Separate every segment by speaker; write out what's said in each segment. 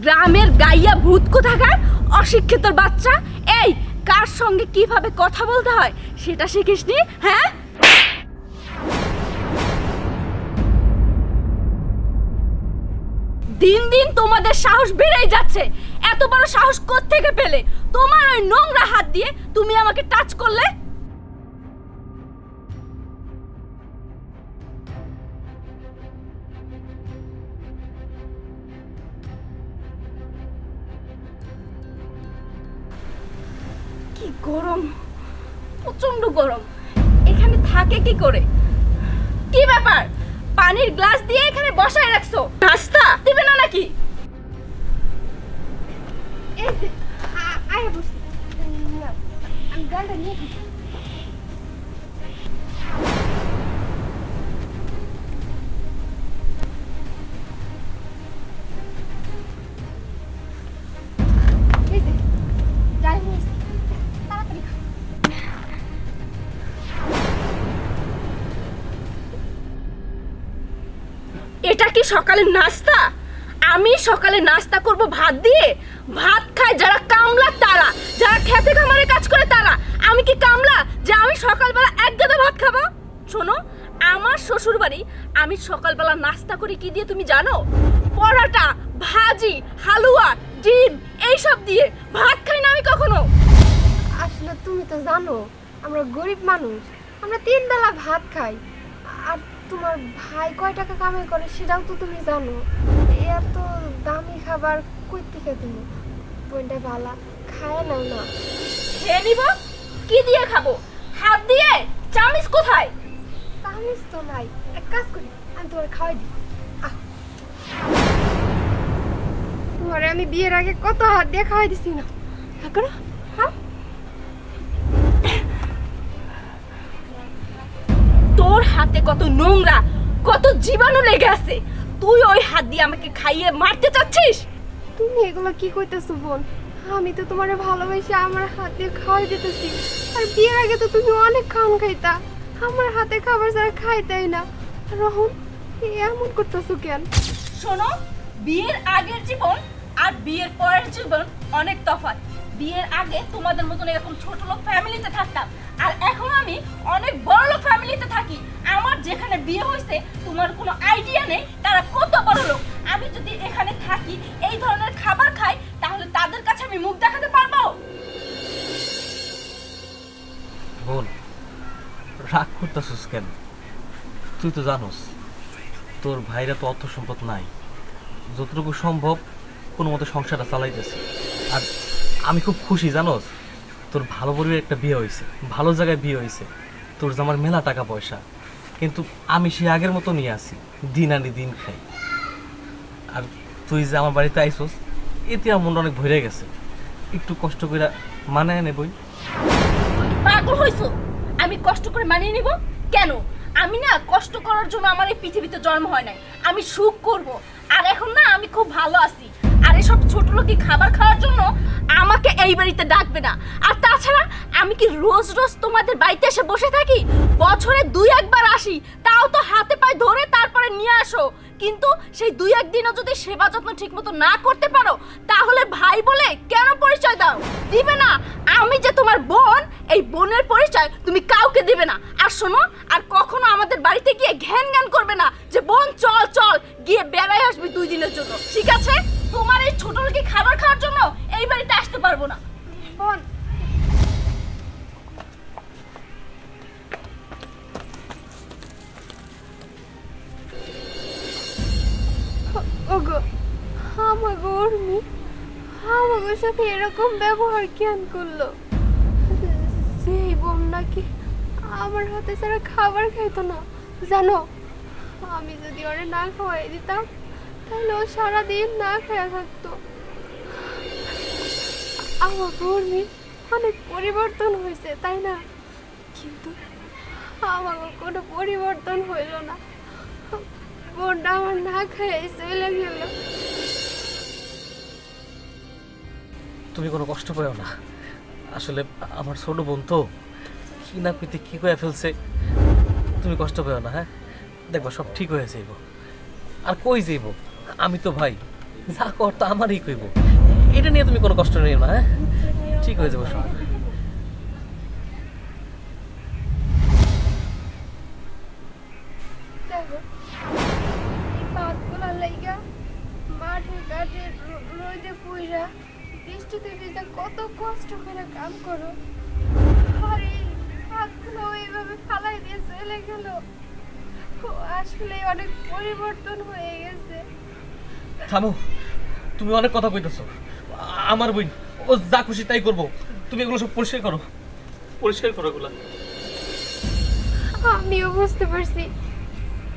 Speaker 1: গ্রামের গাইয়া ভূত কোথাকার? অশিক্ষিত বাচ্চা? এই, কার সঙ্গে কীভাবে কথা বলতে হয়? সেটা শিখিসনি? হ্যাঁ? দিন দিন তোমাদের সাহস বেড়েই যাচ্ছে। এত বড় সাহস থেকে পেলে? তোমার ওই নোংরা হাত দিয়ে তুমি আমাকে টাচ করলে? গরম প্রচণ্ড গরম। এখানে থাকে কি করে? কি ব্যাপার? পানির গ্লাস দিয়ে এখানে বসায় রাখছো? নাস্তা দিবে না নাকি?
Speaker 2: এই যে, আয় আমি গানটা নিয়ে
Speaker 1: এটা কি সকালের নাস্তা? আমি সকালে নাস্তা করব ভাত দিয়ে? ভাত খায় যারা কামলা, তারা। যারা খেতে খামারে কাজ করে, তারা। আমি কি কামলা? যে আমি সকালবেলা এক গাদা ভাত খাব? শোনো, আমার শ্বশুর বাড়ি আমি সকালবেলা নাস্তা করি কি দিয়ে তুমি জানো? পরোটা, ভাজি, হালুয়া, ডিম, এইসব দিয়ে। ভাত খাই না আমি কখনো।
Speaker 2: আসলে তুমি তো জানো, আমরা গরিব মানুষ। আমরা তিন বেলা ভাত খাই। আর তোমার ভাই কয় টাকা কামাই করে সেটাও তো তুমি জানো। এত দামি খাবার কই থেকে তুমি বোনটা ভালা খায় নাও না।
Speaker 1: খেয়ে নিব? কি দিয়ে খাব? হাত দিয়ে? চামিচ কোথায়?
Speaker 2: চামিচ তো নাই। এক কাজ করি আমি তোমার খাওয়াই দিই। আহ। তোমারে আমি বিয়ের আগে কত হাত দিয়ে খাওয়াই দিছি না। করো
Speaker 1: তোর হাতে কত নোংরা কত জীবাণু লেগে আছে। তুই ওই হাত দিয়ে আমাকে খাইয়ে মারতে চাচ্ছিস?
Speaker 2: তুমি এগুলো কি কইতেছো বোন? আমি তো তোমারে ভালোবাসি আমার হাত দিয়ে খাওয়াই দিতেছি। আর বিয়ের আগে তো তুমি অনেক খাওয়ান খাইতা। আমার হাতে খাবার ছাড়া খাইতাই না। রহন এমন করতেছো কেন?
Speaker 1: শোনো বিয়ের আগের জীবন আর বিয়ের পরের জীবন অনেক তফাৎ। বিয়ের আগে তোমাদের মতন এরকম ছোট লোক ফ্যামিলিতে থাকতাম। আর এখন আমি অনেক বড় লোক আমার বিয়ে হয়েছে, তোমার কোনো আইডিয়া নেই, তারা কত বড় লোক? আমি যদি এখানে থাকি, এই ধরনের খাবার খাই, তাহলে তাদের কাছে আমি মুখ দেখাতে পারব?
Speaker 3: বোন, রাগ করতেছিস কেন? তুই তো জানোস, তোর ভাইরা তো অর্থ সম্পদ নাই। যতটুকু সম্ভব, কোনো মতো সংসারটা চালাইতেছে। আর আমি খুব খুশি, জানোস, তোর ভালো পরিবার একটা বিয়ে হয়েছে, ভালো জায়গায় বিয়ে হয়েছে। তোর আমার মেলা টাকা পয়সা কিন্তু আমি সে আগের মতো নিয়ে আসি, দিন আনি দিন খাই। আর তুই যে আমার বাড়িতে আইসোস, এতে আমার মনটা অনেক ভরে গেছে। একটু কষ্ট করে মানায় নেবই
Speaker 1: পাগল হইছো? আমি কষ্ট করে মানিয়ে নিব? কেন? আমি না কষ্ট করার জন্য আমার এই পৃথিবীতে জন্ম হয় নাই। আমি সুখ করব। আর এখন না আমি খুব ভালো আছি। আর এসব ছোট লোকই খাবার খাওয়ার জন্য আমাকে এই বাড়িতে ডাকবে না। আর তাছাড়া আমি কি রোজ রোজ তোমাদের বাড়িতে এসে বসে থাকি? বছরে দুই একবার আসি, তাও তো হাতে পায়ে ধরে তারপরে নিয়ে আসো। কিন্তু সেই দুই একদিনও যদি সেবা যত্ন ঠিকমতো না করতে পারো, তাহলে ভাই বলে কেন পরিচয় দাও? দিবে না। আমি যে তোমার বোন, এই বোনের পরিচয় তুমি কাউকে দিবে না। আর শোনো, আর কখনো আমাদের বাড়িতে গিয়ে ঘ্যান ঘ্যান করবে না যে, বোন, চল চল, গিয়ে বেড়াই আসবি দুই দিনের জন্য। ঠিক আছে? তোমার এই ছোট লোকে খাবার খাওয়ার জন্য এই বাড়িতে আসতে পারব না।
Speaker 2: আমাগোর সাথে এরকম ব্যবহার কেন করল? সেই বোন নাকি আমার হাতে ছাড়া খাবার খাইতো না, জানো? আমি যদি ওরে না খাওয়াই দিতাম, তাহলে ও সারাদিন না খেয়ে থাকতো। আমার উর্মি অনেক পরিবর্তন হয়েছে, তাই না? কিন্তু আমার কোনো পরিবর্তন হইল না। বোনটা আমার না খেয়ে চলে গেল।
Speaker 3: তুমি কোনো কষ্ট পাও না। আসলে আমার ছোট বোন তো, কি না পেতে কি করে ফেলছে, তুমি কষ্ট পেও না হ্যাঁ? দেখবা সব ঠিক হয়ে যাইব। আর কই যাইব? আমি তো ভাই, যা কর তো আমারই কইব। এটা নিয়ে তুমি কোনো কষ্ট নিও না হ্যাঁ? ঠিক হয়ে যাব সব।
Speaker 2: মাঠে রোদে পুইরা বৃষ্টিতে ভিজা কত কষ্ট করে কাম করো। আর এই হাতগুলো এইভাবে ফালাই দিয়ে চলে গেল। আসলে অনেক পরিবর্তন হয়ে গেছে।
Speaker 3: থামো তুমি অনেক কথা কইতেছো। আমার বই ও যা খুশি তাই করব। তুমি এগুলো সব পরিষ্কার করো। পরিষ্কার করো এগুলো।
Speaker 2: আমিও বুঝতে পারছি।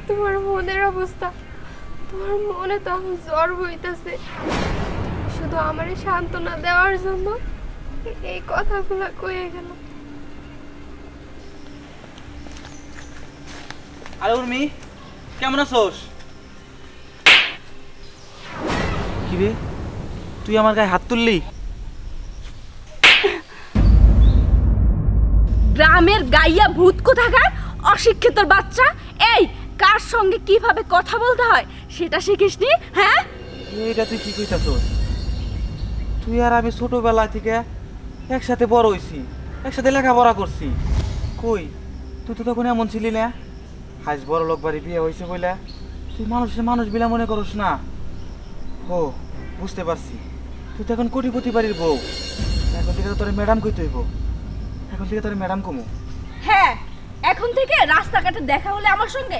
Speaker 2: তোমার মনের অবস্থা তোমার মনে তো এখন জ্বর হইতাছে শুধু আমারে সান্ত্বনা দেওয়ার জন্য? এই কথাগুলো কয়ে গেল।
Speaker 4: আরে উর্মি কেমন আছোস? কি রে তুই আমার গায়ে হাত তুললি?
Speaker 1: গ্রামের গাইয়া ভূত কোথাকার? অশিক্ষিত বাচ্চা? এই কার সঙ্গে কীভাবে কথা বলতে হয়? সেটা শিখিসনি হ্যাঁ?
Speaker 4: এইটা তুই কি কইতাছোস? তুই আর আমি ছোটবেলা থেকে একসাথে বড় হইছি, একসাথে লেখাপড়া করছি। কই, তুই তো তখন এমন ছিলি না? আজ বড় লোক বাড়ি বিয়ে হয়েছে বলে তুই মানুষের মানুষ বিলা মনে করস না। ও বুঝতে পারছি। তুই তো এখন কোটিপতি বাড়ির বউ। এখন থেকে তো তোর ম্যাডাম কইতে হইব। এখন থেকে তোর ম্যাডাম কমু।
Speaker 1: হ্যাঁ এখন থেকে রাস্তাঘাটে দেখা হলে আমার সঙ্গে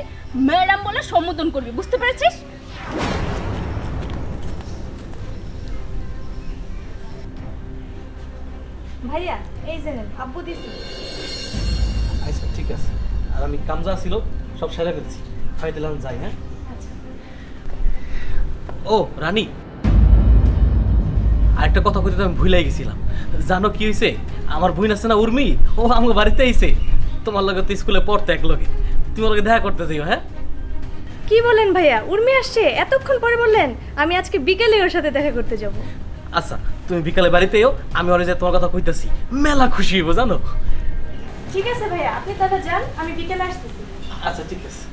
Speaker 1: ম্যাডাম বলে সম্বোধন করবি, বুঝতে পেরেছিস?
Speaker 5: ভাইয়া এই যে নেন, আব্বু দিছি।
Speaker 3: আচ্ছা ঠিক আছে। আর আমি কামজা ছিল সব সেরে ফেলছি। খাই দিলাম যাই হ্যাঁ? ও রানী। আরেকটা কথা কইতে আমি ভুলাই গেছিলাম। জানো কি হয়েছে আমার বোন আছে না উর্মি ও আমার বাড়িতে আইছে। তোমার লগে তো স্কুলে পড়তে এক লগে। তোমার লগে দেখা করতে যাইও হ্যাঁ?
Speaker 5: কি বলেন ভাইয়া? উর্মি আসছে এতক্ষণ পরে বললেন আমি আজকে বিকেলে ওর সাথে দেখা করতে যাব।
Speaker 3: আচ্ছা। তুমি বিকালে বাড়িতে এও আমি অনেক তোমার কথা কইতাছি মেলা খুশি হইব জানো?
Speaker 5: ঠিক আছে ভাইয়া আপনি তাহলে যান আমি বিকেলে আসতেছি।
Speaker 3: আচ্ছা ঠিক আছে।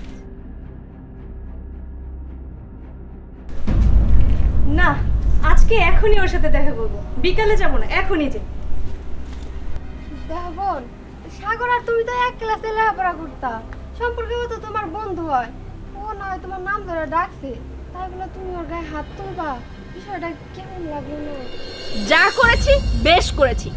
Speaker 5: না আজকে এখনই ওর সাথে দেখা করব। বিকালে যাব না এখনই যে
Speaker 2: দেখ বোন সাগর আর তুমি তো এক ক্লাসে লেখাপড়া করতা। সম্পর্কে তো তোমার বন্ধু হয়। ও নয় তোমার নাম ধরে ডাকছে। তাই বলে তুমি ওর গায়ে হাত তুলবা? বিষয়টা কেমন লাগল? না
Speaker 1: যা করেছি বেশ করেছি।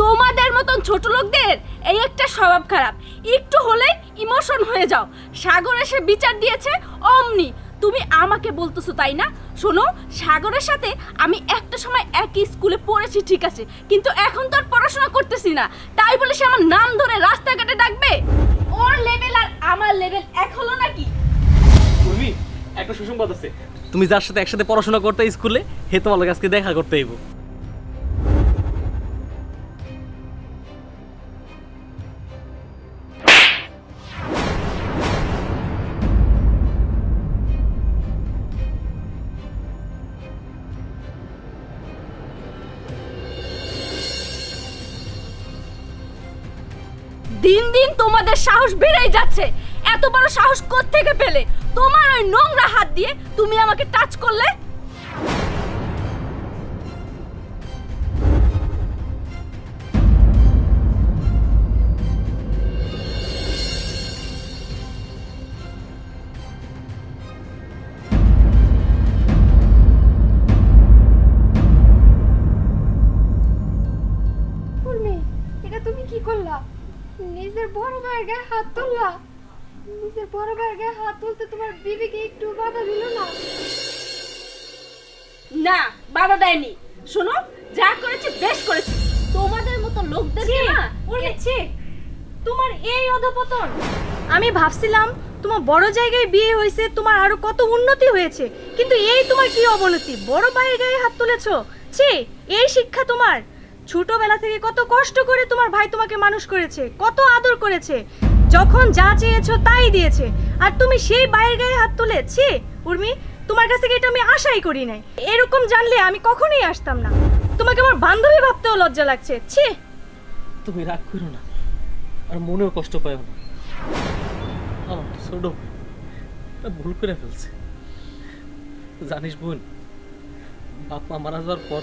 Speaker 1: তোমাদের মতন ছোট লোকদের এই একটা স্বভাব খারাপ। একটু হলে ইমোশন হয়ে যাও। সাগর এসে বিচার দিয়েছে অমনি। তুমি আমাকে বলতেছো তাই না? শোনো সাগরের সাথে আমি একটা সময় একই স্কুলে পড়েছি ঠিক আছে? কিন্তু এখন তো আর পড়াশোনা করতেছি না। তাই বলে সে আমার নাম ধরে রাস্তাঘাটে ডাকবে? ওর লেভেল আর আমার লেভেল এক হলো নাকি?
Speaker 3: একটা সুসংবাদ আছে। তুমি যার সাথে একসাথে পড়াশোনা করতে স্কুলে, হে তোমার লগে আজকে দেখা করতে আইব।
Speaker 1: দিন দিন তোমাদের সাহস বেড়েই যাচ্ছে। এত বড় সাহস থেকে পেলে? তোমার ওই নোংরা হাত দিয়ে তুমি আমাকে টাচ করলে?
Speaker 2: কি করলা? নিজের বড় ভাইয়ের গায়ে হাত তুললা নিজের বড় ভাইয়ের গায়ে হাত তুলতে তোমার বিবিকে একটু বাধা দিল না?
Speaker 1: না বাধা দেয়নি। শোনো যা করেছি বেশ করেছি। তোমাদের মতো লোকদেরকে না
Speaker 5: উড়েছে তোমার এই অধপতন। আমি ভাবছিলাম তোমার বড় জায়গায় বিয়ে হয়েছে তোমার আরও কত উন্নতি হয়েছে। কিন্তু এই তোমার কি অবনতি? বড় ভাইয়ের গায়ে হাত তুলেছো? ছি এই শিক্ষা তোমার। ছোটবেলা থেকে কত কষ্ট করে তোমার ভাই তোমাকে মানুষ করেছে, কত আদর করেছে। যখন যা চেয়েছো তাই দিয়েছে। আর তুমি সেই ভাইয়ের গায়ে হাত তুলে, ছি, উর্মি, তোমার কাছ থেকে এটা আমি আশাই করি নাই। এরকম জানলে আমি কখনোই আসতাম না। তোমাকে আমার বান্ধবী ভাবতেও লজ্জা লাগছে, ছি।
Speaker 3: তুমি রাগ করো না। আর মনেও কষ্ট পাও না। আমার ছোট ভুল করে ফেলছে। জানিস বোন, বাপ মা মারা যাওয়ার পর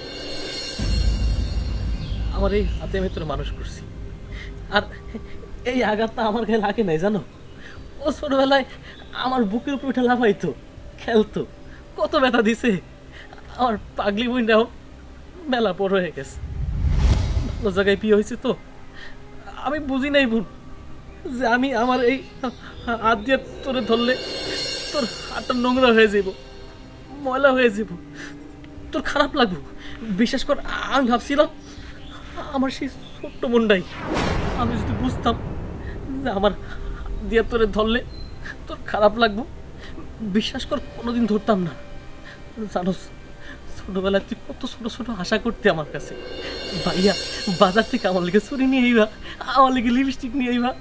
Speaker 3: আমার এই হাতে আমি তোর মানুষ করছি। আর এই আঘাতটা আমার গায়ে লাগে নাই, জানো? ও ছোটবেলায় আমার বুকের উপর উঠে লাফাইতো, খেলতো, কত ব্যথা দিছে। আমার পাগলি বইনটাও মেলা বড় হয়ে গেছে। ভালো জায়গায় বিয়ে হয়েছে তো। আমি বুঝি নাই বোন, যে আমি আমার এই হাত দিয়ে তোরে ধরলে তোর হাতটা নোংরা হয়ে যাব, ময়লা হয়ে যাব। তোর খারাপ লাগবো। বিশেষ করে, আমি ভাবছিলাম আমার সেই ছোট্ট মনটাই আমি যদি বুঝতাম যে আমার দিয়ে তোরে ধরলে তোর খারাপ লাগবো, বিশ্বাস কর কোনোদিন ধরতাম না। জানোস, ছোটবেলায় তুই কত ছোট ছোট আশা করতে আমার কাছে। ভাইয়া, বাজার থেকে আমার লিগে চুরি নিয়ে আইবা, আমার লিগে লিপস্টিক নিয়ে আইবা।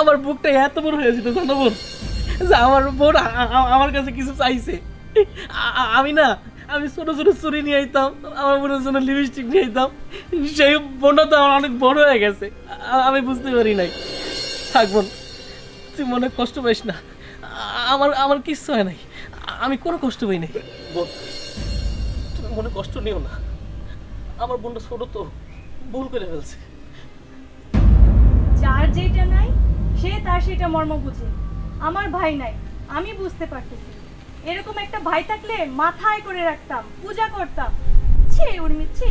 Speaker 3: আমার বুকটা এত বড় হয়ে যেত, জানো বোন, যে আমার বোন আমার কাছে কিছু চাইছে। আমি না আমি ছোট ছোট চুরি নিয়ে আইতাম আমার বোনের জন্য লিপস্টিক নিয়ে আইতাম। সেই বোনটা তো আমার অনেক বড় হয়ে গেছে। আমি বুঝতে পারি নাই। থাক বোন তুই মনে কষ্ট পাইস না। আমার আমার কিচ্ছু হয় নাই। আমি কোনো কষ্ট পাই নাই। বোন তুমি মনে কষ্ট নিও না। আমার বোনটা ছোট তো ভুল করে ফেলছে।
Speaker 5: যার যেটা নাই সে তার সেটা মর্ম বুঝে আমার ভাই নাই আমি বুঝতে পারতেছি এরকম একটা ভাই থাকলে মাথায় করে রাখতাম পূজা করতাম। ছি উর্মি ছি।